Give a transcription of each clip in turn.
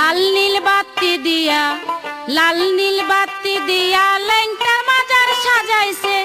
লাল নীল বাতি দিয়া লাল নীল বাতি দিয়া লেংটা মাজার সাজাইছে।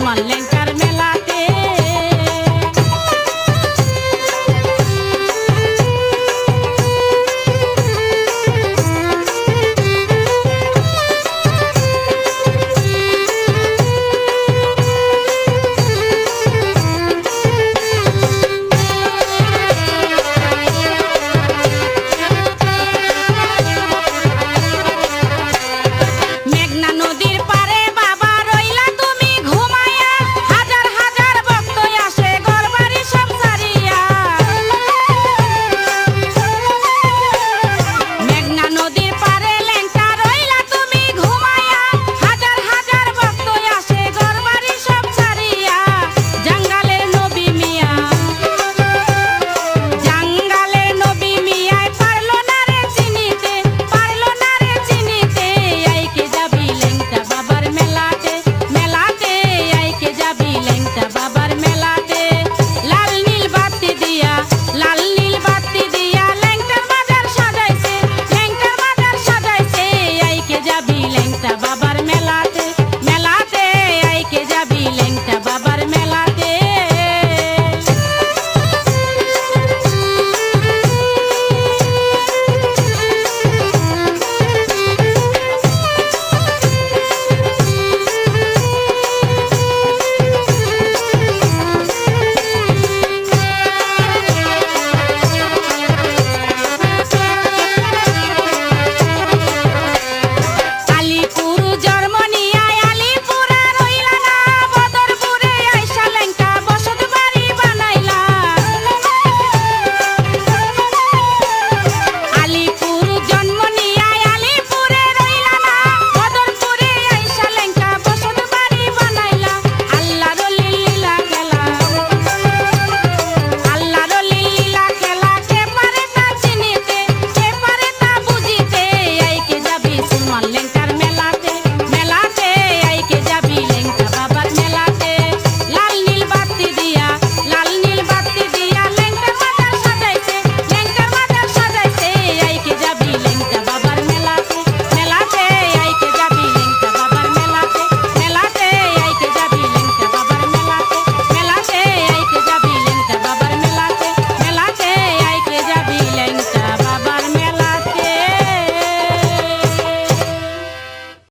My lenka